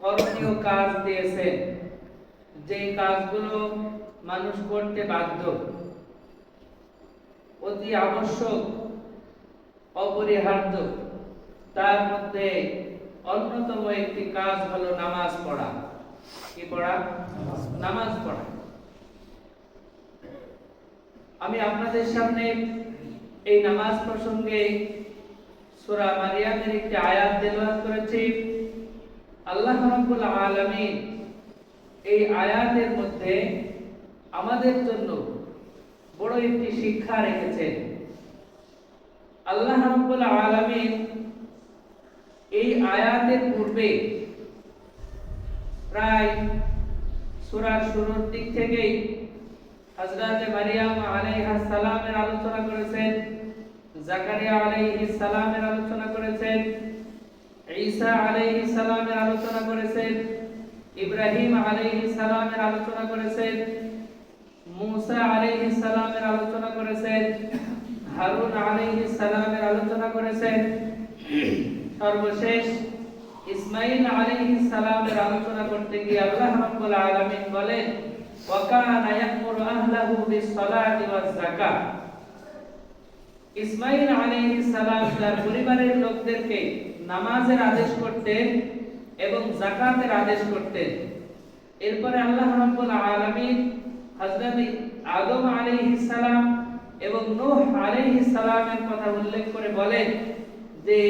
করণীয় কাজ দিয়েছেন। যে কাজগুলো মানুষ করতে বাধ্য, অতি আবশ্যক, অপরিহার্য, তার মধ্যে অন্যতম একটি কাজ হলো নামাজ পড়া। কি পড়া? নামাজ পড়া। আমি আপনাদের সামনে এই নামাজ প্রসঙ্গে সূরা মারিয়ামের একটি আয়াত তেলাওয়াত করেছি। আল্লাহ রাব্বুল আলামিন এই আয়াতের মধ্যে আমাদের জন্য বড় একটি শিক্ষা রেখেছেন। আল্লাহ রাব্বুল আলামিন এই আয়াতের পূর্বে প্রায় সূরার শুরুর দিক থেকেই হযরত মারিয়াম আলাইহিস সালামের আলোচনা করেছেন, জাকারিয়া আলাইহিস সালামের আলোচনা করেছেন ঈসা আলাইহিস সালামের আলোচনা করেছেন, ইব্রাহিম আলাইহিস সালামের আলোচনা করেছেন, মুসা আলাইহিস সালামের আলোচনা করেছেন, হারুন আলাইহিস সালামের আলোচনা করেছেন। সর্বশেষ ইসমাইল আলাইহিস সালামের আলোচনা করতে গিয়ে আল্লাহ রাব্বুল আলামিন বলেন, ওয়াকানা ইয়ামুরু আহলাহু বিস-সালাতি ওয়াজ-যাকাত। ইসমাইল আলাইহিস সালাম তার পরিবারের লোকদেরকে নামাজের আদেশ করতেন এবং জাকাতের আদেশ করতেন এরপরে আল্লাহ রাব্বুল আলামিন হযরত আদম আলাইহিস সালাম এবং নূহ আলাইহিস সালামের কথা উল্লেখ করে বলেন যে,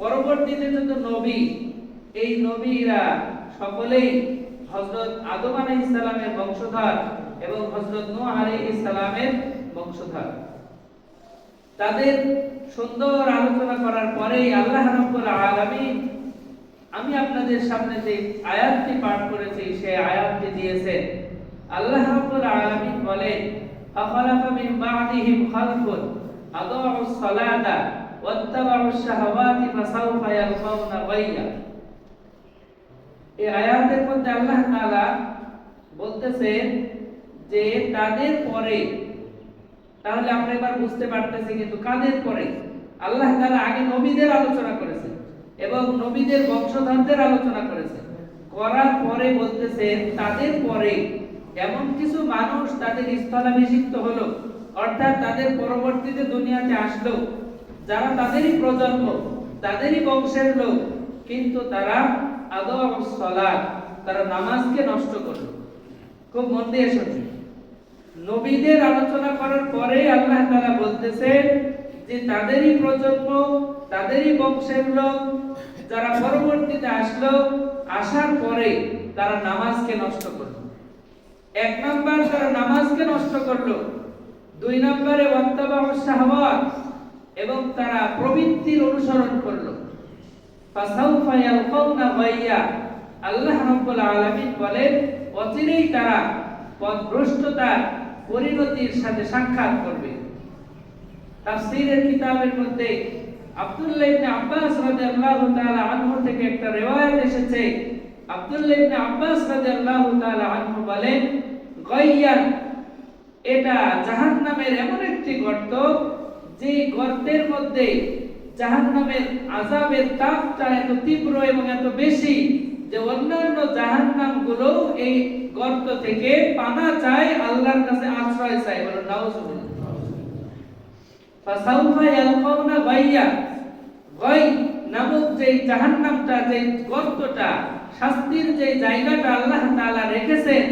পরবর্তীতে যত নবী, এই নবীরা সকলেই হযরত আদম আলাইহিস সালামের বংশধর এবং হযরত নূহ আলাইহিস সালামের বংশধর। তাদের সুন্দর আলোচনা করার পরেই আল্লাহ রাব্বুল আলামিন, আমি আপনাদের সামনে যে আয়াতটি পাঠ করেছি, সেই আয়াতটি দিয়েছেন। আল্লাহ রাব্বুল আলামিন বলেন আফালাফা মিন বা'দিহিম খালফুন আদাউস সালাতা ওয়াত্তাবাউস শাহাওয়াতি ফাসাউফা ইয়ালকাউনা গাইয়া এই আয়াতের মধ্যে আল্লাহ তাআলা বলতেছেন যে তাদের পরে তাহলে আমরা এবার বুঝতে পারতেছি কিন্তু কাদের পরে? আল্লাহ তাআলা আগে নবীদের আলোচনা করেছেন এবং নবীদের বংশধরদের আলোচনা করেছেন। করার পরে বলতেছেন, তাদের পরে এমন কিছু মানুষ তাদের স্থলাভিষিক্ত হলো, অর্থাৎ তাদের পরবর্তীতে দুনিয়াতে আসলো, যারা তাদেরই প্রজন্ম, তাদেরই বংশের লোক, কিন্তু তারা আদৌ সলাদ তারা নামাজকে নষ্ট করল। খুব মন দিয়ে শুনবে নবীদের আলোচনা করার পরে আল্লাহ তাআলা বলতেছেন যে তাদেরই প্রজন্ম, তাদেরই বংশের লোক যারা পরবর্তীতে আসলো, আসার পরে তারা নামাজকে নষ্ট করল। এক নাম্বার তারা নামাজকে নষ্ট করল, দুই নম্বরে ওয়াত্তাবাউ শাহওয়াত এবং তারা প্রবৃত্তির অনুসরণ করল। ফাসাউফা ইয়ালকাউনা আল্লাহ রাব্বুল আলামিন বলেন, অচিরেই তারা পথভ্রষ্টতার পরিণতির সাথে সাক্ষাৎ করবে। তাফসীরের কিতাবের মধ্যে আব্দুল্লাহ ইবনে আব্বাস রাদিয়াল্লাহু তাআলা আনহু থেকে একটা riwayat এসেছে। আব্দুল্লাহ ইবনে আব্বাস রাদিয়াল্লাহু তাআলা আনহু বলেন গাইয়ান এটা জাহান্নামের এমন একটি গর্ত যে গর্তের মধ্যে জাহান্নামের আযাবের তাপটা এত তীব্র এবং এত বেশি যে অন্যান্য জাহান্নামগুলো এই গর্ত থেকে পানা চায়, আল্লাহর কাছে আশ্রয় চায় বলো নাউজুবিল্লাহ। ফাসাউফা ইয়ালকাউনা গাইয়া, গাই নামক যে জাহান্নামটা যে গর্তটা, শাস্তির যে জায়গাটা আল্লাহ তাআলা রেখেছেন,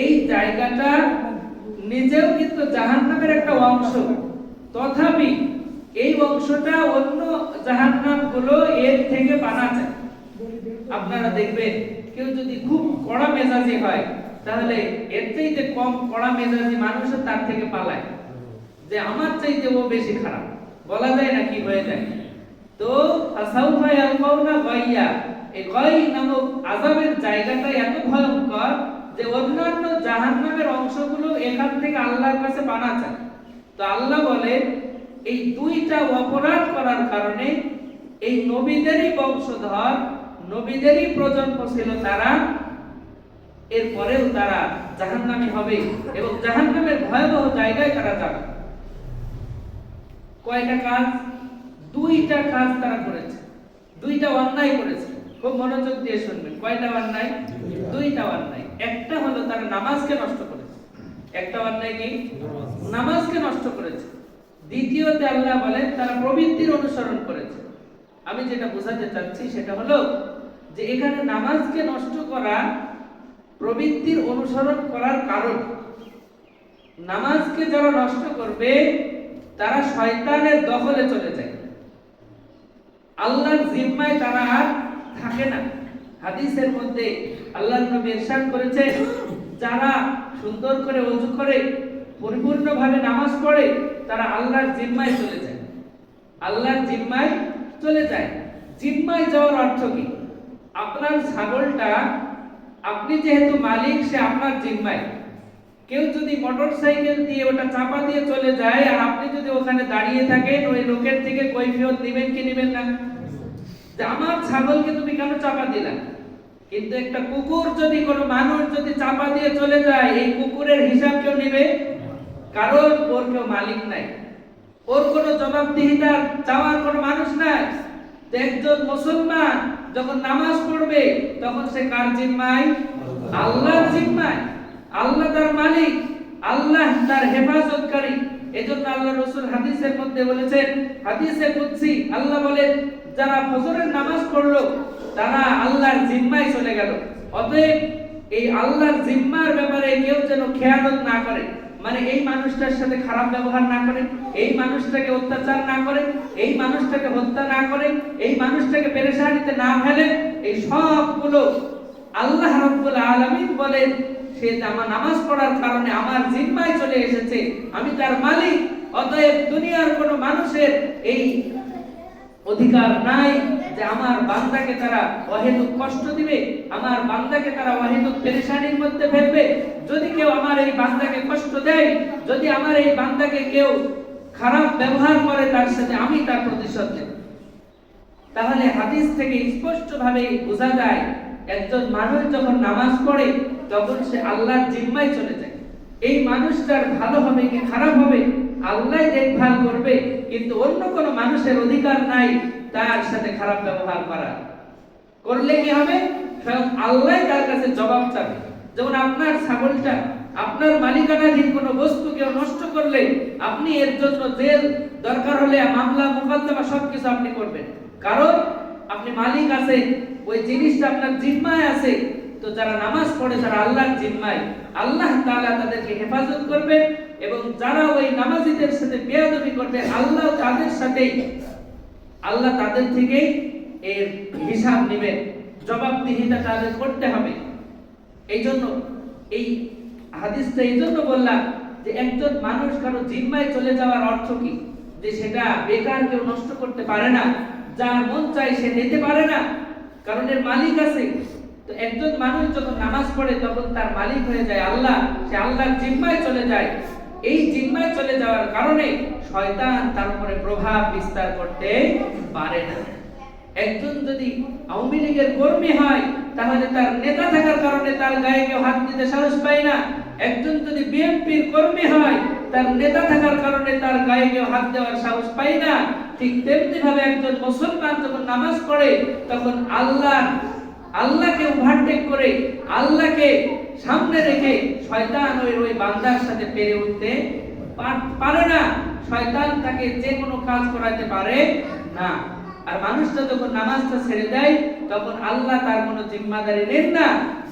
এই জায়গাটা নিজেও কিন্তু জাহান্নামের একটা অংশ। তথাপি এই অংশটা অন্য জাহান্নামগুলো এর থেকে বানা যায় আপনারা দেখবেন, কেউ যদি খুব কড়া মেজাজি হয়, তাহলে এর চাইতে কম কড়া মেজাজি মানুষের তার থেকে পালায়। যে আমার চাইতে ও বেশি খারাপ। বলা যায় না কি হয়ে যায়। তো ফাসাউফা ইয়ালকাউনা গাইয়া, এই গাই নামক আযাবের জায়গাটা এত ভয়ঙ্কর যে অন্যান্য জাহান্নামের অংশগুলো এখান থেকে আল্লাহর কাছে পানা চায়। তো আল্লাহ বলে, এই দুইটা অপরাধ করার কারণে এই নবীদেরই বংশধর নবীদেরই প্রজন্ম ছিল তারা এরপরেও তারা জাহান্নামী হবে এবং জাহান্নামের ভয়াবহ জায়গায় তারা যাবে। কয়টা কাজ? দুইটা কাজ তারা করেছে। দুইটা অন্যায় করেছে। খুব মনোযোগ দিয়ে শুনবেন। কয়টা অন্যায়? দুইটা। অন্যায়। একটা হলো তারা নামাজকে নষ্ট করেছে। একটা অন্যায় কি? নামাজকে নষ্ট করেছে। দ্বিতীয়তে আল্লাহ বলেন তারা প্রবৃত্তির অনুসরণ করেছে। আমি যেটা বোঝাতে চাচ্ছি সেটা হলো যে এখানে নামাজকে নষ্ট করা, প্রবৃত্তির অনুসরণ করার কারণ। নামাজকে যারা নষ্ট করবে, তারা শয়তানের দখলে চলে যায়। আল্লাহর জিম্মায় তারা থাকে না। হাদিসের মধ্যে আল্লাহর নবী ইরশাদ করেছেন, যারা সুন্দর করে ওযু করে পরিপূর্ণভাবে নামাজ পড়ে, তারা আল্লাহর জিম্মায় চলে যায়। আল্লাহর জিম্মায় চলে যায়। জিম্মায় যাওয়ার অর্থ কি? আপনার ছাগলটা, আপনি যেহেতু মালিক, সে আপনার জিম্মায়। কেউ যদি মোটর সাইকেল দিয়ে ওটা চাপা দিয়ে চলে যায়, আর আপনি যদি ওখানে দাঁড়িয়ে থাকেন, ওই লোকের থেকে কৈফিয়ত নেবেন কি নেবেন না? যে আমার ছাগলকে তুমি কেন চাপা দিলা? কিন্তু একটা কুকুর যদি, কোনো মানুষ যদি চাপা দিয়ে চলে যায়, এই কুকুরের হিসাব কেউ নেবে? কারণ ওর কেউ মালিক নাই। ওর কোনো জবাবদিহিতার চাওয়ার কোনো মানুষ নাই। একজন মুসলমান যখন নামাজ পড়বে, তখন সে কার জিম্মায়? আল্লাহর জিম্মায়। আল্লাহ তার মালিক, আল্লাহ তার হেফাজতকারী। এজন্য আল্লাহ রাসূল হাদিসের মধ্যে বলেছেন, হাদিসে কুদসি, আল্লাহ বলেন, যারা ফজরের নামাজ পড়ল, তারা আল্লাহর জিম্মায় চলে গেল। অতএব এই আল্লাহর জিম্মার ব্যাপারে কেউ যেন খেয়ালত না করে। মানে এই মানুষটার সাথে খারাপ ব্যবহার না করে, এই মানুষটাকে অত্যাচার না করে, এই মানুষটাকে হত্যা না করে, এই মানুষটাকে পেরেশানিতে না ফেলে, এই সবগুলো আল্লাহ রাব্বুল আলামিন বলেন, সে আমার নামাজ পড়ার কারণে আমার জিম্মায় চলে এসেছে, আমি তার মালিক, অতএব দুনিয়ার কোনো মানুষের এই অধিকার নাই যে আমার বান্দাকে তারা অহেতুক কষ্ট দিবে, আমার বান্দাকে তারা অহেতুক পেরেশানির মধ্যে ফেলবে। যদি কেউ আমার এই বান্দাকে কষ্ট দেয়, যদি আমার এই বান্দাকে কেউ খারাপ ব্যবহার করে, তার সাথে আমি তার প্রতিশোধ নেব। তাহলে হাদিস থেকে স্পষ্টভাবে বোঝা যায়, একজন মানুষ যখন নামাজ পড়ে, তখন সে আল্লাহর জিম্মায় চলে যায়। এই মানুষটার ভালো হবে কি খারাপ হবে? আল্লাহ দেখভাল করবে, কিন্তু অন্য কোনো মানুষের অধিকার নাই তার সাথে খারাপ ব্যবহার করা। করলে কি হবে? স্বয়ং আল্লাহ তার কাছে জবাব চাবে। যেমন আপনার ছাগলটা, আপনার মালিকানাধীন কোনো বস্তু কেউ নষ্ট করলে আপনি এর জন্য জেল, দরকার হলে মামলা, মোকদ্দমা সবকিছু আপনি করবেন। কারণ আপনি মালিক আছে, ওই জিনিসটা আপনার জিম্মায় আছে, তো যারা নামাজ পড়ে তারা আল্লাহর জিম্মায়। আল্লাহ তাআলা তাদেরকে হেফাজত করবে এবং যারা ওই নামাজীদের সাথে বেয়াদবি করবে, আল্লাহ তাদের সাথেই, আল্লাহ তাদের থেকে এর হিসাব নেবেন জবাবদিহিতা তাদের করতে হবে। এই জন্য এই হাদিসটা এই জন্য বললাম যে একজন মানুষ কারও জিম্মায় চলে যাওয়ার অর্থ কি? যে সেটা বেকার কেউ নষ্ট করতে পারে না, যার মন চাই সে নিতে পারে না, কারণ এর মালিক আছে। তো একজন মানুষ যখন নামাজ পড়ে, তখন তার মালিক হয়ে যায় আল্লাহ, সে আল্লাহর জিম্মায় চলে যায়। এই জিম্মায় চলে যাওয়ার কারণে শয়তান তার উপরে প্রভাব বিস্তার করতে পারে না। একজন যদি আওয়ামী লীগের কর্মী হয়, তাহলে তার নেতা থাকার কারণে তার গায়ে কেউ হাত দিতে সাহস পায় না। একজন যদি বিএনপির কর্মী হয়, তার নেতা থাকার কারণে তার গায়ে কেউ হাত দেওয়ার সাহস পায় না। ঠিক তেমনি ভাবে একজন মুসলমান যখন নামাজ পড়ে, তখন আল্লাহ আল্লাহকে ওভারটেক করে আল্লাহকে সামনে রেখে শয়তান ওই ওই বান্দার সাথে পেরে উঠতে পারে না। শয়তান তাকে যে কোনো কাজ করাতে পারে না। আর মানুষটা যখন নামাজটা ছেড়ে দেয়, তখন আল্লাহ তার কোনো জিম্মাদারি নেন না।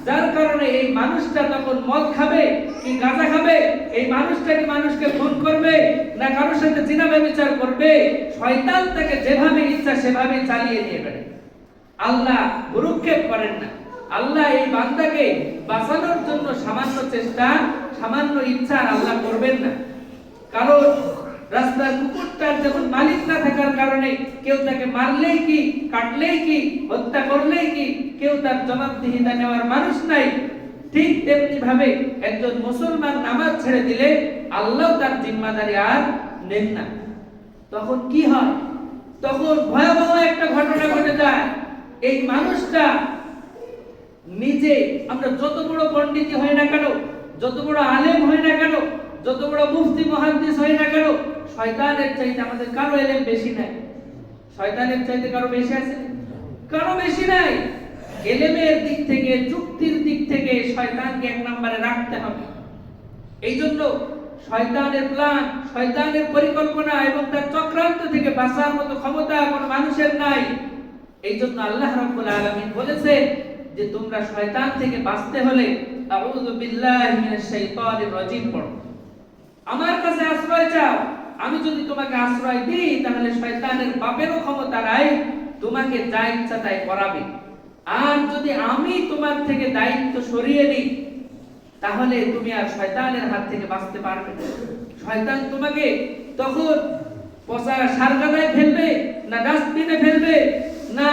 যার কারণে এই মানুষটা তখন মদ খাবে কি গাঁজা খাবে? এই মানুষটা কি মানুষকে খুন করবে না কারোর সাথে জিনা ব্যবচার করবে? শয়তান তাকে যেভাবে ইচ্ছা সেভাবে চালিয়ে নিয়ে বেড়ে আল্লাহ ভুরুক্ষেপ করেন না। আল্লাহ এই বান্দাকে বাঁচানোর জন্য সামান্য চেষ্টা, সামান্য ইচ্ছা আল্লাহ করবেন না। কারণ রাস্তার কুকুরটার যখন মালিক না থাকার কারণে কেউ তাকে মারলেই কি, কাটলেই কি, হত্যা করলেই কি, কেউ তার জবাবদিহিতা নেওয়ার মানুষ নাই, ঠিক তেমনি ভাবে একজন মুসলমান নামাজ ছেড়ে দিলে আল্লাহ তার জিম্মাদারি আর নেন না। তখন কি হয়? তখন ভয়াবহ একটা ঘটনা ঘটে যায়। এই মানুষটা নিজে, আমরা যত বড় পণ্ডিত হই না কেন, যত বড় আলেম হয় না কেন, যত বড় মুফতি, মহাদ্দিস হই না কেন, শয়তানের চাইতে আমাদের কারও এলেম বেশি নাই। শয়তানের চাইতে কারও বেশি আছে? কারও বেশি নাই। এলেমের দিক থেকে যুক্তির দিক থেকে শয়তানকে এক নম্বরে রাখতে হবে। এই জন্য শয়তানের প্ল্যান শয়তানের পরিকল্পনা এবং তার চক্রান্ত থেকে বাঁচার মতো ক্ষমতা কোনো মানুষের নাই। এই জন্য আল্লাহ রাব্বুল আলামিন বলেছে যে তোমরা শয়তান থেকে বাঁচতে হলে আউযু বিল্লাহি মিনাশ শাইতানির রাজিম পড়ো। আমার কাছে আশ্রয় চাও। আমি যদি তোমাকে আশ্রয় দিই, তাহলে শয়তানের বাপেরও ক্ষমতা নাই তোমাকে যা ইচ্ছা তাই করাবে। আর যদি আমি তোমার থেকে দায়িত্ব সরিয়ে নিই, তাহলে তুমি আর শয়তানের হাত থেকে বাঁচতে পারবে। শয়তান তোমাকে তখন পচা সারগাদায় ফেলবে না, ডাস্টবিনে ফেলবে না,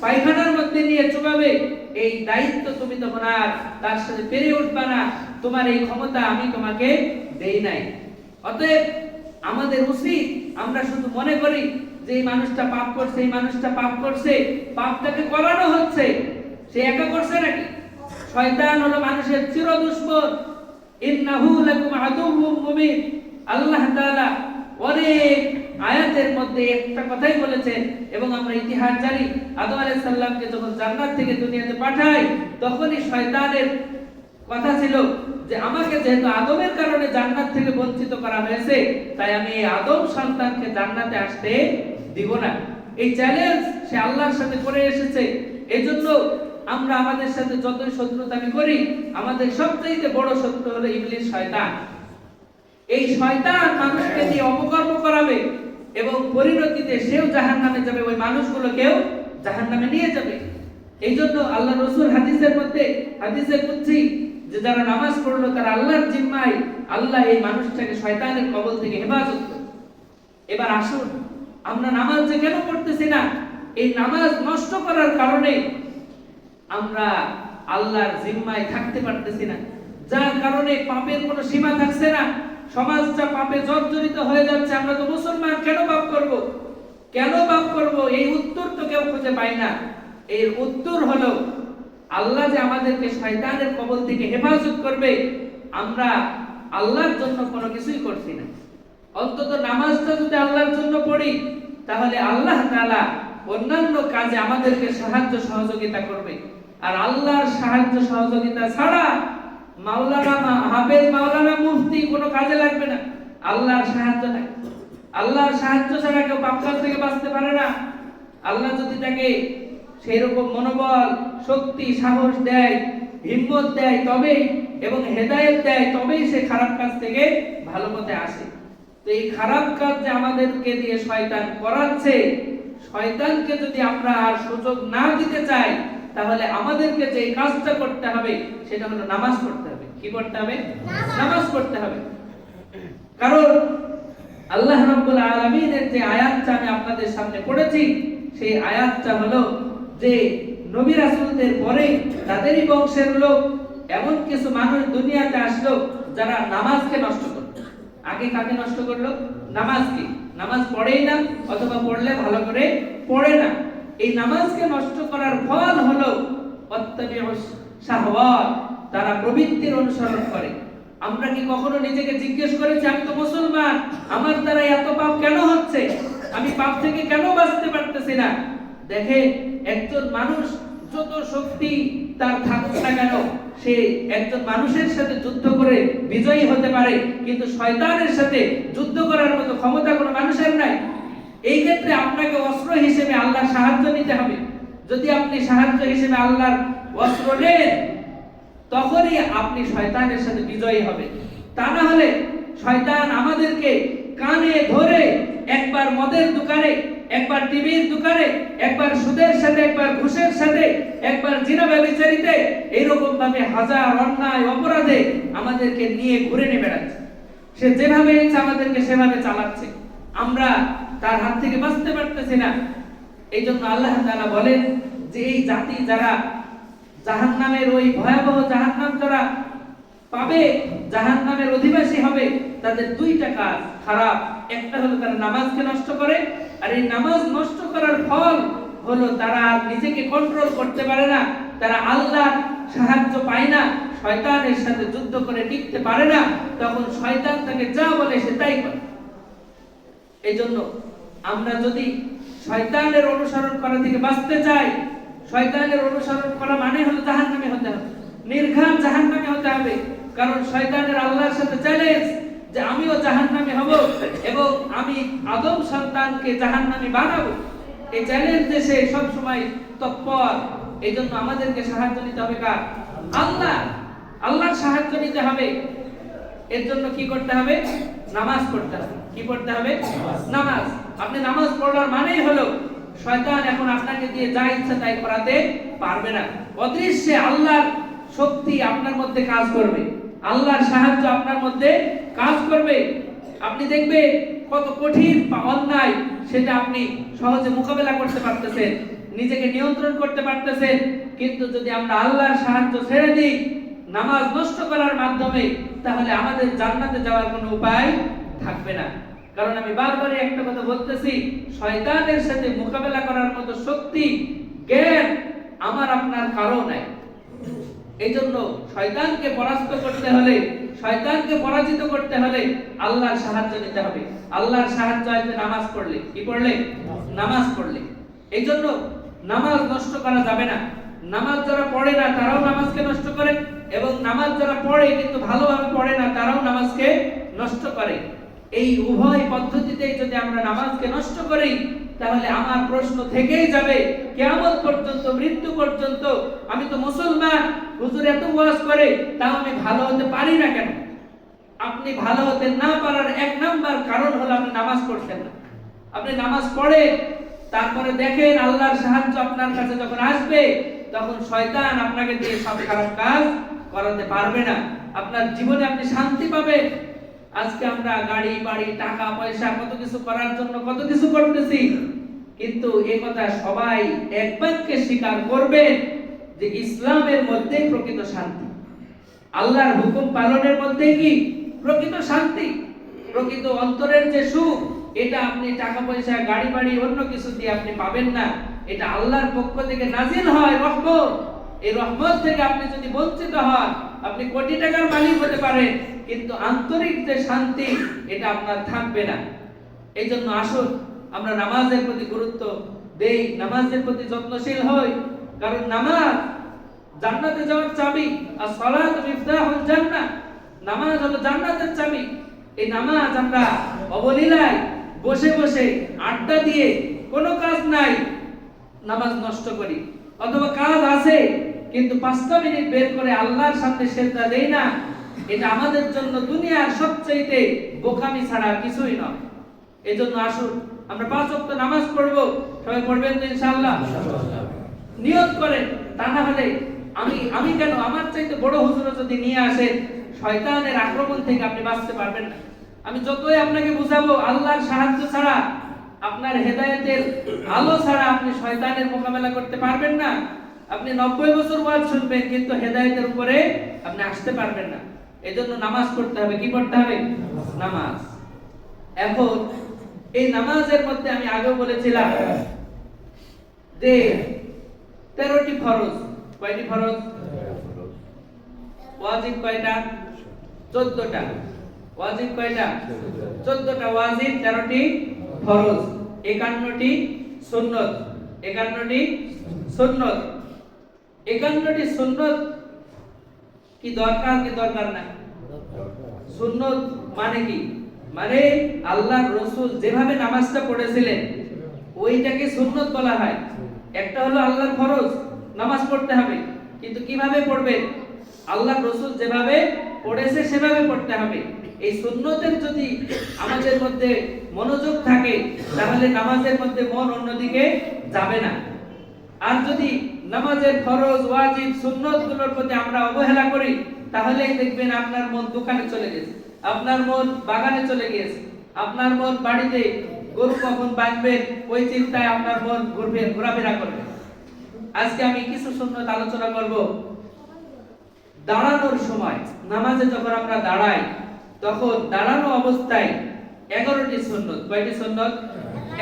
পায়খানার মধ্যে নিয়ে চুবাবে এই দায়িত্ব তুমি তখন আর তার সাথে পেরে উঠবা না। তোমার এই ক্ষমতা আমি তোমাকে দেই নাই। অতএব আমাদের উচিত আমরা শুধু মনে করি যে এই মানুষটা পাপ করছে, এই মানুষটা পাপ করছে, পাপটাকে করানো হচ্ছে। সে একা করছে নাকি? শয়তান হলো মানুষের চির দুশ্মন ইন্নাহু লাকুম আদুউম মুবিন। আল্লাহ তাআলা অনেক আয়াতের মধ্যে একটা কথাই বলেছেন, এবং আমরা ইতিহাস জানি, আদম আলাইহিস সালামকে যখন জান্নাত থেকে দুনিয়াতে পাঠাই তখনই শয়তানের কথা ছিল যে, আমাকে যেহেতু আদমের কারণে জান্নাত থেকে বঞ্চিত করা হয়েছে, তাই আমি এই আদম সন্তানকে জান্নাতে আসতে দিব না। এই চ্যালেঞ্জ সে আল্লাহর সাথে করে এসেছে। এজন্য আমরা আমাদের সাথে যতই শত্রুতা আমি করি, আমাদের সবচেয়ে বড় শত্রু হলো ইবলিস শয়তান। এই শয়তান মানুষকে দিয়ে অপকর্ম করাবে এবং পরিণতিতে সেও জাহান নামে যাবে, ওই মানুষগুলোকেও জাহান্নামে নিয়ে যাবে। এই জন্য আল্লাহ রসুল হাদিসের মধ্যে হাদিসে বুঝছি যে যারা নামাজ পড়ল, তারা আল্লাহর জিম্মায় আল্লাহ এই মানুষটাকে শয়তানের কবল থেকে হেফাজত এবার আসুন, আমরা নামাজ যে কেন পড়তেছি না, এই নামাজ নষ্ট করার কারণে আমরা আল্লাহর জিম্মায় থাকতে পারতেছি না। যার কারণে পাপের কোনো সীমা থাকছে না। সমাজটা পাপে জর্জরিত হয়ে যাচ্ছে, আমরা তো মুসলমান, কেন পাপ করব? কেন পাপ করব? এই উত্তর তো কেউ খুঁজে পায় না। এর উত্তর হলো, আল্লাহ যে আমাদেরকে শয়তানের কবল থেকে হেফাজত করবে, আমরা আল্লাহর জন্য কোনো কিছুই করছি না। অন্তত নামাজটা যদি আল্লাহর জন্য পড়ি, তাহলে আল্লাহ তাআলা অন্যান্য কাজে আমাদেরকে সাহায্য সহযোগিতা করবে। আর আল্লাহর সাহায্য সহযোগিতা ছাড়া মাওলানা হাফেজ মাওলানা মুফতি, কোনো কাজে লাগবে না। আল্লাহর সাহায্য নাই। আল্লাহর সাহায্য ছাড়া কেউ পাপকাজ থেকে বাঁচতে পারে না। আল্লাহ যদি তাকে সেই রকম মনোবল, শক্তি, সাহস দেয়, হিম্মত দেয় তবেই এবং হেদায়েত দেয় তবেই সে খারাপ কাজ থেকে ভালো পথে আসে। তো এই খারাপ কাজ যে আমাদেরকে দিয়ে শয়তান করাচ্ছে, শয়তানকে যদি আমরা আর সুযোগ না দিতে চাই, তাহলে আমাদেরকে যে কাজটা করতে হবে, সেটা হলো নামাজ পড়তে কি করতে হবে? নামাজ পড়তে হবে। কারণ আল্লাহ রাব্বুল আলামিনের যে আয়াতটা আমি আপনাদের সামনে পড়েছি, সেই আয়াতটা হলো যে নবী রাসূলদের পরে তাদেরই বংশের লোক, এমন কিছু মানুষ দুনিয়াতে আসলো যারা নামাজকে নষ্ট করত। আগে কাকে নষ্ট করল? নামাজকে। নামাজ পড়েই না, অথবা পড়লে ভালো করে পড়ে না। এই নামাজকে নষ্ট করার ফল হলো অত্যাবিউস শাহওয়াত। তারা প্রবৃত্তির অনুসরণ করে। আমরা কি কখনো নিজেকে জিজ্ঞেস করেছি, আমি তো মুসলমান, আমার দ্বারা এত পাপ কেন হচ্ছে? আমি পাপ থেকে কেন বাঁচতে পারতেছি না? দেখে একজন মানুষ যত শক্তি তার থাকুক না কেন, সে একজন মানুষের সাথে যুদ্ধ করে বিজয়ী হতে পারে, কিন্তু শয়তানের সাথে যুদ্ধ করার মতো ক্ষমতা কোনো মানুষের নাই। এই ক্ষেত্রে আপনাকে অস্ত্র হিসেবে আল্লাহর সাহায্য নিতে হবে। যদি আপনি সাহায্য হিসেবে আল্লাহর অস্ত্র নেন তখনই আপনি শয়তানের সাথে বিজয়ী হবে তা না হলে শয়তান আমাদেরকে কানে ধরে একবার মদের দোকানে, একবার টিভির দোকানে, একবার সুদের সাথে, একবার ঘুষের সাথে, একবার জিনা ব্যবচারিতে এইরকম ভাবে হাজার অন্যায় অপরাধে আমাদেরকে নিয়ে ঘুরে নিয়ে বেড়াচ্ছে। সে যেভাবে আমাদেরকে সেভাবে চালাচ্ছে। আমরা তার হাত থেকে বাঁচতে পারতেছি না। এই জন্য আল্লাহ তাআলা বলেন যে এই জাতি যারা জাহান্নামের ওই ভয়াবহ জাহান্নাম যারা পাবে, জাহান্নামের অধিবাসী হবে, তাদের দুইটা কাজ খারাপ। একটা হলো তারা নামাজকে নষ্ট করে, আর এই নামাজ নষ্ট করার ফল হলো তারা নিজেকে কন্ট্রোল করতে পারে না, তারা আল্লাহর সাহায্য পায় না, শয়তানের সাথে যুদ্ধ করে টিকতে পারে না, তখন শয়তান তাকে যা বলে সে তাই করে। এই জন্য আমরা যদি শয়তানের অনুসরণ করা থেকে বাঁচতে চাই শয়তানের অনুসরণ করা মানে হলো জাহান্নামে হতে হবে। নির্ঘাত জাহান্নামে হতে হবে। কারণ শয়তানের আল্লাহর সাথে চ্যালেঞ্জ যে আমিও জাহান্নামে হব এবং আমি আদম সন্তানকে জাহান্নামে বানাবো। এই চ্যালেঞ্জ দেশে সব সময় তৎপর এই জন্য আমাদেরকে সাহায্য নিতে হবে কার? আল্লাহ। আল্লাহর সাহায্য নিতে হবে। এর জন্য কি করতে হবে? নামাজ পড়তে হবে। কি পড়তে হবে? নামাজ। আপনি নামাজ পড়ার মানেই হলো শয়তান এখন আপনাকে দিয়ে যা ইচ্ছা তাই করাতে পারবে না। অদৃশ্যে আল্লাহর শক্তি আপনার মধ্যে কাজ করবে। আল্লাহর সাহায্য আপনার মধ্যে কাজ করবে। আপনি দেখবে কত কঠিন অন্যায় সেটা আপনি সহজে মোকাবেলা করতে পারতেছেন, নিজেকে নিয়ন্ত্রণ করতে পারতেছেন। কিন্তু যদি আমরা আল্লাহর সাহায্য ছেড়ে দিই, নামাজ নষ্ট করার মাধ্যমে, তাহলে আমাদের জান্নাতে যাওয়ার কোনো উপায় থাকবে না। কারণ আমি বারবারই একটা কথা বলতেছি, শয়তানের সাথে মোকাবেলা করার মতো শক্তি, জ্ঞান আমার আপনার কারও নাই। এই জন্য শয়তানকে পরাস্ত করতে হলে, শয়তানকে পরাজিত করতে হলে আল্লাহর সাহায্য নিতে হবে। আল্লাহর সাহায্য আসবে নামাজ পড়লে। কি পড়লে? নামাজ পড়লে। এই জন্য নামাজ নষ্ট করা যাবে না। নামাজ যারা পড়ে না, তারাও নামাজকে নষ্ট করে এবং নামাজ যারা পড়ে কিন্তু ভালোভাবে পড়ে না, তারাও নামাজকে নষ্ট করে। এই উভয় পদ্ধতিতে যদি আমরা নামাজকে নষ্ট করি, তাহলে আমার প্রশ্ন থেকেই যাবে, কেয়ামত পর্যন্ত, মৃত্যু পর্যন্ত আমি তো মুসলমান, হুজুর এত ওয়াজ করে, তাও আমি ভালো হতে পারি না কেন? আপনি ভালো হতে না পারার এক নাম্বার কারণ হলো আপনি নামাজ পড়ছেন না। আপনি নামাজ পড়েন, তারপরে দেখেন আল্লাহর সাহায্য আপনার কাছে যখন আসবে, তখন শয়তান আপনাকে দিয়ে সব খারাপ কাজ করাতে পারবে না। আপনার জীবনে আপনি শান্তি পাবেন। আজকে আমরা গাড়ি, বাড়ি, টাকা, পয়সা কত কিছু করার জন্য কত কিছু করতেছি। কিন্তু এ কথা সবাই এক বাক্যে স্বীকার করবেন যে ইসলামের মধ্যে প্রকৃত শান্তি। আল্লাহর হুকুম পালনের মধ্যে কি? প্রকৃত শান্তি। প্রকৃত অন্তরের যে সুখ, এটা আপনি টাকা, পয়সা, গাড়ি, বাড়ি, অন্য কিছু দিয়ে আপনি পাবেন না। এটা আল্লাহর পক্ষ থেকে নাজিল হয় রহমত। এই রহমত থেকে আপনি যদি বঞ্চিত হন আপনি কোটি টাকার মালিক হতে পারেন, কিন্তু আন্তরিক যে শান্তি, এটা আপনার থাকবে না। এই জন্য আসুন, আমরা নামাজের প্রতি গুরুত্ব দেই, নামাজের প্রতি যত্নশীল হই, কারণ নামাজ জান্নাতে যাওয়ার চাবি, আর সালাত মিফতাহুল জান্নাহ। নামাজ হলো জান্নাতের চাবি। এই নামাজ আমরা অবলীলায় বসে বসে আড্ডা দিয়ে কোনো কাজ নাই, নামাজ নষ্ট করি। অথবা কাজ আছে কিন্তু পাঁচটা মিনিট বের করে আল্লাহর সামনে সেজদা দেই না, এটা আমাদের জন্য দুনিয়ার সবচাইতে বোকামি ছাড়া কিছুই নয়। এজন্য আসুন, আমরা পাঁচ ওয়াক্ত নামাজ পড়ব। সবাই পড়বেন তো ইনশাআল্লাহ? নিয়ত করেন, তা না হলে আমি আমি কেন আমার চাইতে বড় হুজুর যদি নিয়ে আসেন শয়তানের আক্রমণ থেকে আপনি বাঁচতে পারবেন না। আমি যতই আপনাকে বুঝাবো, আল্লাহর সাহায্য ছাড়া, আপনার হেদায়েতের আলো ছাড়া আপনি শয়তানের মোকাবেলা করতে পারবেন না। আপনি নব্বই বছর ওয়াজ শুনবেন, কিন্তু হেদায়েতের উপরে আপনি আসতে পারবেন না। এজন্য নামাজ পড়তে হবে, কি পড়তে হবে? নামাজ। এখন, এই নামাজের মধ্যে আমি আগেও বলেছিলাম যে, তেরোটি ফরজ। কয়টি ফরজ? ওয়াজিব কয়টা? চোদ্দটা। ওয়াজিব কয়টা? চোদ্দটা। ওয়াজিব তেরোটি ফরজ। একান্নটি সুন্নত। একান্নটি সুন্নত। একান্নটি সুন্নত কি দরকার কি দরকার না সুন্নত মানে কি? মানে আল্লাহ রসুল যেভাবে নামাজটা পড়েছিলেন, ওইটাকে সুন্নত বলা হয়। একটা হলো আল্লাহর ফরজ, নামাজ পড়তে হবে। কিন্তু কীভাবে পড়বেন? আল্লাহ রসুল যেভাবে পড়েছে, সেভাবে পড়তে হবে। এই সুন্নতের যদি আমাদের মধ্যে মনোযোগ থাকে, তাহলে নামাজের মধ্যে মন অন্যদিকে যাবে না। আর যদি নামাজের ফরজ, ওয়াজিব সুন্নতগুলোর প্রতি আমরা অবহেলা করি, তাহলেই দেখবেন আপনার মন দোকানে চলে গেছে। আপনার মন বাগানে চলে গিয়েছে। আপনার মন বাড়িতে গরু কখন বাঁধবেন, ওই চিন্তায় আপনার মন ঘুরবে, ঘোরাফেরা করবে। আজকে আমি কিছু সুন্নত আলোচনা করব। দাঁড়ানোর সময়, নামাজে যখন আমরা দাঁড়াই, তখন দাঁড়ানো অবস্থায় এগারোটি সুন্নত। কয়টি সুন্নত?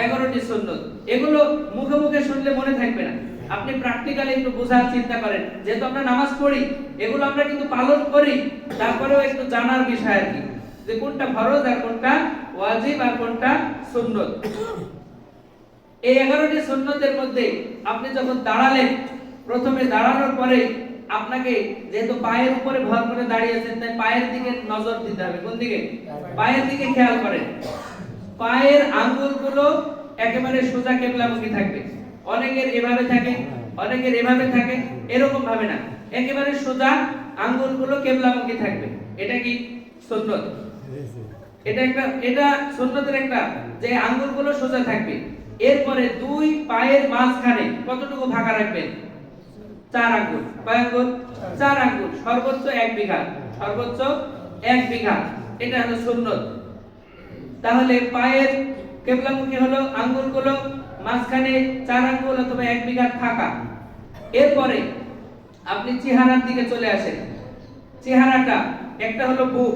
এগারোটি সুন্নত। এগুলো মুখে মুখে শুনলে মনে থাকবে না। আপনি প্র্যাকটিক্যালি একটু বোঝার চিন্তা করেন। যেহেতু আমরা নামাজ পড়ি, এগুলো আমরা কিন্তু পালন করি, তারপরেও একটু জানার বিষয় আর কি। যে কোনটা ফরজ আর কোনটা ওয়াজিব আর কোনটা সুন্নত। এই এগারোটি সুন্নতের মধ্যে আপনি যখন দাঁড়ালেন, প্রথমে দাঁড়ানোর পরে আপনাকে যেহেতু পায়ের উপরে ভর করে দাঁড়িয়েছেন তাই পায়ের দিকে নজর দিতে হবে। কোন দিকে? পায়ের দিকে খেয়াল করেন। পায়ের আঙ্গুলগুলো একেবারে সোজা কেবলামুখী থাকবে। অনেকের এভাবে থাকে, অনেকের এভাবে থাকে, এরকম ভাবে না। একেবারে সোজা আঙ্গুলগুলো কেবলামুখী থাকবে। এটা কি সুন্নত? এটা একটা, এটা সুন্নতের একটা, যে আঙ্গুলগুলো সোজা থাকবে। এরপরে দুই পায়ের মাঝখানে কতটুকু ফাঁকা রাখবেন? চার আঙ্গুল। কয় আঙ্গুল? চার আঙ্গুল। সর্বোচ্চ এক বিঘা। সর্বোচ্চ এক বিঘা। এটা হলো সুন্নত। তাহলে পায়ের কেবলামুখী হলো, আঙ্গুলগুলো মাঝখানে চার আঙ্গুল অথবা এক বিঘা ফাঁকা। এরপরে আপনি চেহারার দিকে চলে আসেন। চেহারাটা একটা হলো বুক।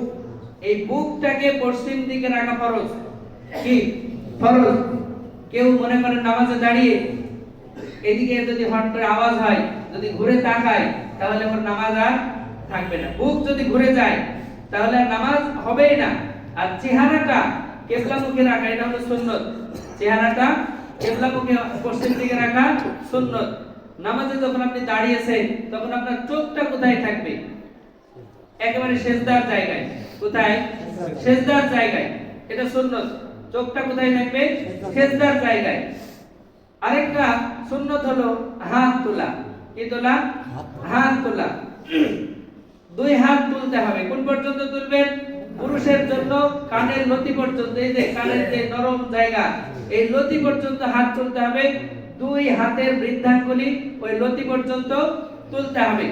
এই বুকটাকে পশ্চিম দিকে রাখা ফরজ। কি? ফরজ। কেউ মনে করে নামাজে দাঁড়িয়ে এদিকে যদি হট করে আওয়াজ হয়, যদি ঘুরে তাকায়, তাহলে ওর নামাজ আর থাকবে না। বুক যদি ঘুরে যায়, তাহলে নামাজ হবেই না। আর চেহারাটা কেবলা মুখে রাখা, এটা হলো সুন্নত। চেহারাটা মুখে পশ্চিম দিকে রাখা সুন্নত। নামাজে যখন আপনি দাঁড়িয়েছেন, তখন আপনার চোখটা কোথায় থাকবে? একেবারে জায়গায়। কোথায়? জায়গায়। এটা সুন্নত। চোখটা কোথায় থাকবে? জায়গায়। আরেকটা সুন্নত হলো হাত তোলা। কি তোলা? হাত তোলা। দুই হাত তুলতে হবে। কোন পর্যন্ত তুলবেন? পুরুষের জন্য, কানের লতি পর্যন্ত। এই যে কানের যে নরম জায়গা এই লতি পর্যন্ত হাত তুলতে হবে। দুই হাতের বৃদ্ধাঙ্গুলি ওই লতি পর্যন্ত তুলতে হবে।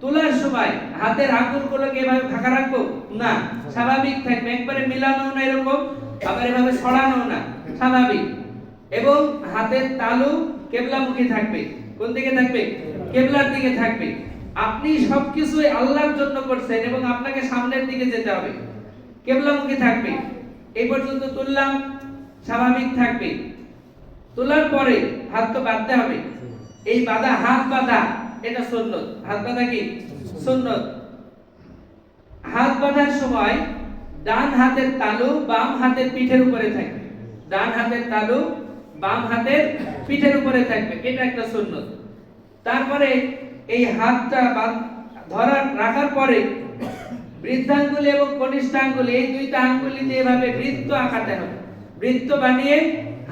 তোলার সময় হাতের আঙ্গুলগুলোকে এভাবে ফাঁকা রাখব? না, স্বাভাবিক থাকবে। একবারে মিলানো না এরকম, আবার এভাবে ছড়ানো না। স্বাভাবিক। এবং হাতের তালু কেবলামুখী থাকবে। কোন দিকে থাকবে? কেবলার দিকে থাকবে। আপনি সবকিছু আল্লাহর জন্য করছেন এবং আপনাকে সামনের দিকে যেতে হবে। কেবলামুখী থাকবে। এই পর্যন্ত তুললাম। স্বাভাবিক থাকবে। তোলার পরে হাত তো বাঁধতে হবে। এই বাঁধা, হাত বাঁধা, এটা সুন্নত। হাত বাঁধা কি? সুন্নত। হাত বাঁধার সময় ডান হাতের তালু বাম হাতের পিঠের উপরে থাকবে। ডান হাতের তালু বাম হাতের পিঠের উপরে থাকবে। এটা একটা সুন্নত। তারপরে এই হাতটা ধরার রাখার পরে বৃদ্ধাঙ্গুলি এবং কনিষ্ঠাঙ্গুলি, এই দুইটা আঙ্গুলি দিয়ে এভাবে বৃত্ত আঁকাতে হবে। বৃত্ত বানিয়ে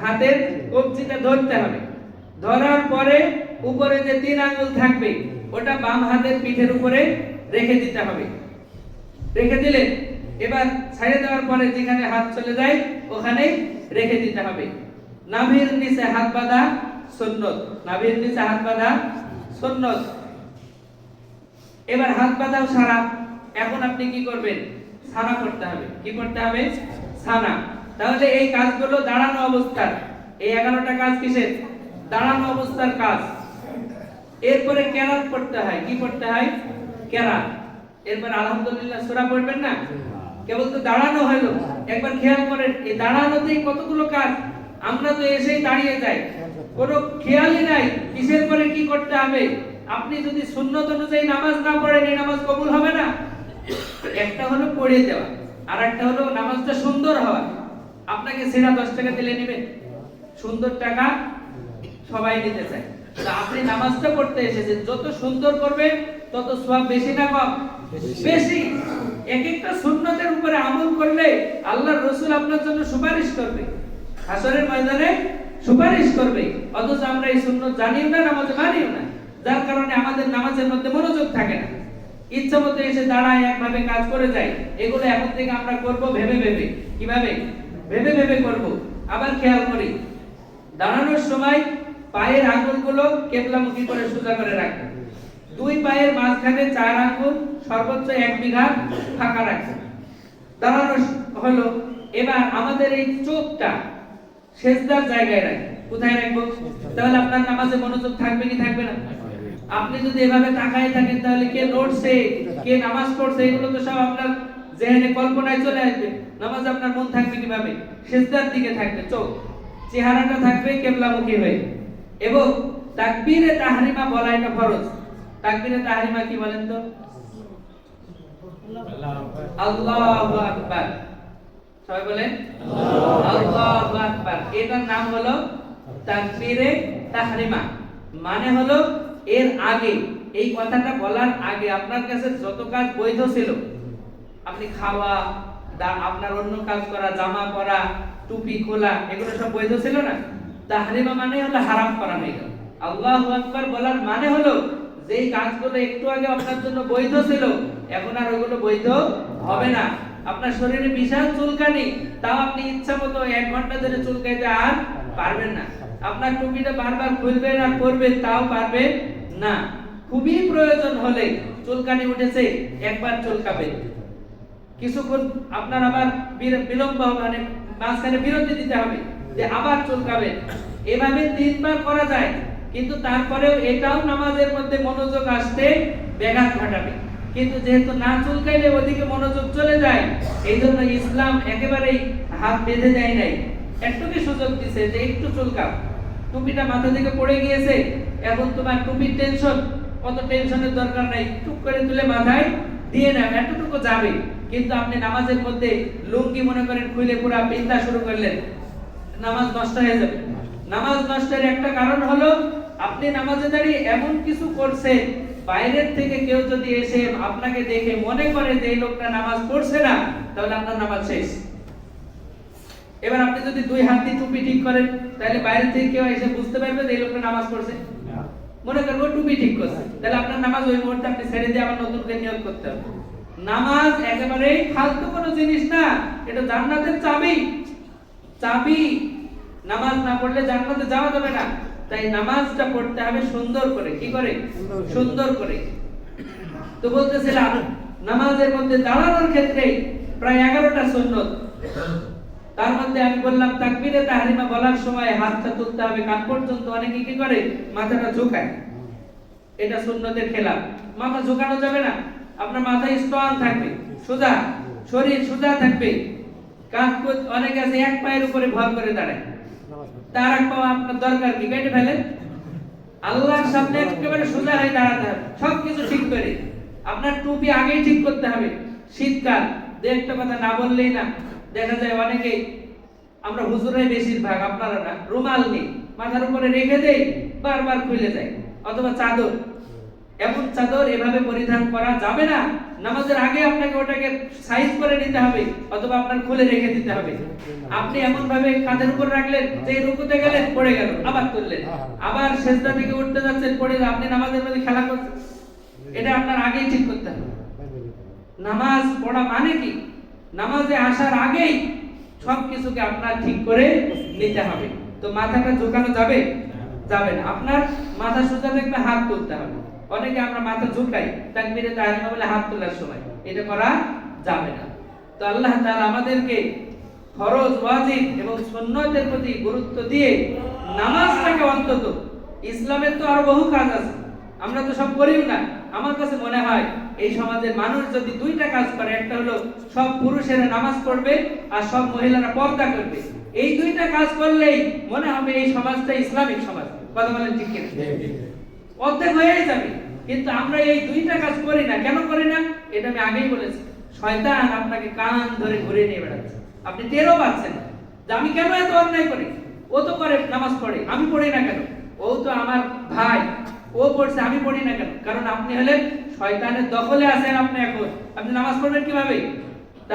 হাতের কবজিটা ধরতে হবে। ধরার পরে উপরে যে তিন আঙ্গুল থাকবে, ওটা বাম হাতের পিঠের উপরে রেখে দিতে হবে। রেখে দিলে এবার ছেড়ে দেওয়ার পরে যেখানে হাত চলে যায় ওখানে রেখে দিতে হবে। নাভির নিচে হাত বাঁধা সুন্নত নাভির নিচে হাত বাঁধা সুন্নত এবার হাত বাঁধাও সারা। এখন আপনি কি করবেন? সানা করতে হবে। কি করতে হবে? সানা। তাহলে এই কাজগুলো দাঁড়ানো অবস্থার। এই এগারোটা কাজ কিসের? দাঁড়ানো অবস্থার কাজ। এরপরে কেরাত পড়তে হয়। কি পড়তে হয়? কেরাত। এরপর আলহামদুলিল্লাহ সূরা পড়বেন না? কেবল তো দাঁড়ানো হলো। একবার খেয়াল করেন, এই দাঁড়ানোতেই কতগুলো কাজ? আমরা তো এসেই দাঁড়িয়ে যাই। কোনো খেয়ালই নাই, কিসের পরে কি করতে হবে? আপনি যদি সুন্নত অনুযায়ী নামাজ না পড়েন, এই নামাজ কবুল হবে না? একটা হলো পড়ে দেওয়া আর একটা হলো নামাজটা সুন্দর হওয়া। আপনাকে সেরা দশ টাকা দিলে নেবেন সুন্দর টাকা সবাই নিতে চায়। তা আপনি নামাজটা পড়তে এসেছেন। যত সুন্দর করবে তত সওয়াব বেশি না কম? বেশি। এক একটা সুন্নতের উপরে আমল করলে আল্লাহর রাসূল আপনার জন্য সুপারিশ করবে। হাসরের ময়দানে সুপারিশ করবে। অথচ আমরা এই সুন্নত জানিও না নামাজে মানিও না। যার কারণে আমাদের নামাজের মধ্যে মনোযোগ থাকে না। ইচ্ছা মতো এসে দাঁড়ায় একভাবে কাজ করে যায়। এগুলো এখন থেকে আমরা করব ভেবে ভেবে। কীভাবে? ভেবে ভেবে করব। আবার খেয়াল করি। দাঁড়ানোর সময় পায়ের আঙ্গুলগুলো কেবলামুখী করে সোজা করে রাখবে। দুই পায়ের মাঝখানে চার আঙ্গুল, সর্বোচ্চ এক বিঘা ফাঁকা রাখবে। দাঁড়ানো হলো, এবার আমাদের এই চোখটা সেজদার জায়গায় রাখবে। কোথায় রাখব? তাহলে আপনার নামাজে মনোযোগ থাকবে কি থাকবে না? আপনি যদি এভাবে তাকায় থাকেন, তাহলে কে লড়ছে? কে নামাজ পড়ছে? এগুলো তো সব আপনার জেহেনে কল্পনায় চলে আসবে। নামাজ আপনার মন থাকবে কীভাবে? সেজদার দিকে থাকবে, চোখ। চেহারাটা থাকবে কেবলামুখী হয়ে। এবং তাকবীরে তাহরিমা বলা এটা ফরজ। তাকবীরে তাহরিমা কি বলেন তো? আল্লাহু আকবার। সবাই বলেন? আল্লাহু আকবার। এটার নাম হলো তাকবীরে তাহরিমা। মানে হলো এর আগে। এই কথাটা বলার আগে আপনার কাছে যত কাজ বৈধ ছিল আপনি খাওয়া আপনার অন্য কাজ করা, জামা পরা, টুপি, খোলা, এগুলো সব বৈধ ছিল না? তাহরিমা মানে হলো হারাম করা হয়ে গেল। আল্লাহু আকবার বলার মানে হলো, যেই কাজগুলো একটু আগে আপনার জন্য বৈধ ছিল, এখন আর ওইগুলো বৈধ হবে না। আপনার শরীরে বিশাল চুলকানি, তাও আপনি ইচ্ছা মতো এক ঘণ্টা ধরে চুলকাইতে আর পারবেন না। আপনার টুপিটা বারবার খুলবেন আর করবেন তাও পারবেন না। খুবই প্রয়োজন হলে চুলকানি উঠেছে, একবার চুলকাবেন। কিছুক্ষণ আপনার আবার বির- বিলম্ব হবে, মানে মাঝখানে বিরতি দিতে হবে যে আবার চুলকাবেন এভাবে তিনবার করা যায় কিন্তু তারপরেও এটাও নামাজের মধ্যে মনোযোগ আসতে ব্যাঘাত ঘটাবে। কিন্তু যেহেতু না চুলকাইলে ওদিকে মনোযোগ চলে যায় এই জন্য ইসলাম একেবারেই হাত বেঁধে দেয় নাই। একটুকি সুযোগ দিছে যে একটু চুলকাও। টুপিটা মাথা থেকে পড়ে গিয়েছে এখন তোমার টুপির টেনশন কত টেনশনের দরকার নাই। টুক করে তুলে মাথায় দিয়ে না এতটুকু যাবে। কিন্তু আপনি নামাজের মধ্যে লুঙ্গি মনে করেন খুলে পুরা বিন্দা শুরু করলেন নামাজ নষ্ট হয়ে যাবে। নামাজ নষ্টের একটা কারণ হলো আপনি নামাজে দাঁড়িয়ে এমন কিছু করছেন বাইরের থেকে কেউ যদি এসে আপনাকে দেখে মনে করে যে এই লোকটা নামাজ পড়ছে না তাহলে আপনার নামাজ শেষ। এবার আপনি যদি দুই হাত দিয়ে টুপি ঠিক করেন তাহলে বাইরে থেকে কেউ এসে বুঝতে পারবে যে এই লোকটা নামাজ পড়ছে। মনে করব টুপি ঠিক করছে। তাহলে আপনার নামাজ ওই মুহূর্তে আপনি ছেড়ে দিয়ে আবার নতুন করে নিয়োগ করতে হবে। নামাজ একেবারে ফালতু কোনো জিনিস না এটা জান্নাতের চাবি। চাবি। নামাজ না পড়লে জান্নাতে যাওয়া যাবে না। তাই নামাজটা পড়তে হবে সুন্দর করে। কি করে। সুন্দর করে। তো বলতেছিলাম নামাজের মধ্যে দাঁড়ানোর ক্ষেত্রে প্রায় এগারোটা সুন্নত। তার মধ্যে আমি বললাম তাকবিরে তাহরিমা বলার সময় হাতটা তুলতে হবে কান পর্যন্ত। অনেকে কি করে? মাথাটা ঝুঁকায়। এটা সুন্নতের খেলাফ। মাথা ঝুঁকানো যাবে না। আপনার মাথা স্ট্রং থাকবে, সোজা, শরীর সোজা থাকবে। কোচ অনেক আছে, এক পায়ের উপরে ভর করে দাঁড়ায়। তার এক আপনার দরকার কি? কেটে ফেলেন আল্লাহর সামনে একেবারে সোজা হয়ে দাঁড়াতে হবে। সব কিছু ঠিক করে। আপনার টুপি আগেই ঠিক করতে হবে। শীতকাল, দু একটা কথা না বললেই না। দেখা যায় অনেকেই, আমরা হুজুরাই বেশিরভাগ, আপনারা না, রুমাল নেই মাথার উপরে রেখে দেই, বারবার খুলে যায় অথবা চাদর। এমন চাদর এভাবে পরিধান করা যাবে না। নামাজের আগে আপনাকে ওটাকে সাইজ করে নিতে হবে অথবা আপনার খুলে রেখে দিতে হবে। আপনি এমন ভাবে কাঁধের উপর রাখলেন যে রুকুতে গেলেন, পড়ে গেল, আবার তুললেন। আবার সেজদা থেকে উঠতে যাচ্ছেন, পড়ে আপনি নামাজের মধ্যে খেলা করছেন। এটা আপনার আগেই ঠিক করতে হবে। নামাজ পড়া মানে কি? নামাজে আসার আগেই সব কিছুকে আপনার ঠিক করে নিতে হবে। তো মাথাটা ঝুঁকানো যাবে? যাবে না। আপনার মাথা সোজা থাকবে হাত তুলতে হবে। অনেকে আমরা মাথা ঝুঁকাই তাকবীরে তাহরিমা বলে হাত তোলার সময়। এটা করা যাবে না। তো আল্লাহ তাআলা আমাদেরকে ফরজ, ওয়াজিব এবং সুন্নতের প্রতি গুরুত্ব দিয়ে নামাজটাকে অন্তত ইসলামের তো আরও বহু কাজ আছে। আমরা তো সব করিও না। আমার কাছে মনে হয় এই সমাজের মানুষ যদি দুইটা কাজ করে, একটা হলো সব পুরুষেরা নামাজ পড়বে আর সব মহিলারা পর্দা করবে। এই দুইটা কাজ করলেই মনে হবে এই সমাজটা ইসলামিক সমাজ। কথা বলেন ঠিক কিনা? অর্ধেক হয়েই যাবে কিন্তু আমরা এই দুইটা কাজ করি না। কেন করি না? এটা আমি আগেই বলেছি। শয়তান আপনাকে কান ধরে ঘুরে নিয়ে বেড়াচ্ছে। আপনি টেরও পাচ্ছেন যে আমি কেন এত অন্যায় করি? ও তো করে নামাজ পড়ে, আমি পড়ি না কেন? ও তো আমার ভাই, ও পড়ছে, আমি পড়ি না কেন? কারণ আপনি হলেন শয়তানের দখলে আছেন আপনি এখন। আপনি নামাজ পড়বেন কীভাবে?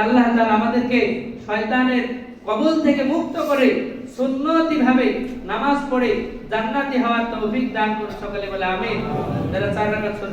আল্লাহ তাআলা আমাদেরকে শয়তানের কবল থেকে মুক্ত করে সুন্নতি ভাবে নামাজ পড়ে জান্নাতি হওয়ার তৌফিক দান করুন সকলে বলে আমি যারা চার সুন্নত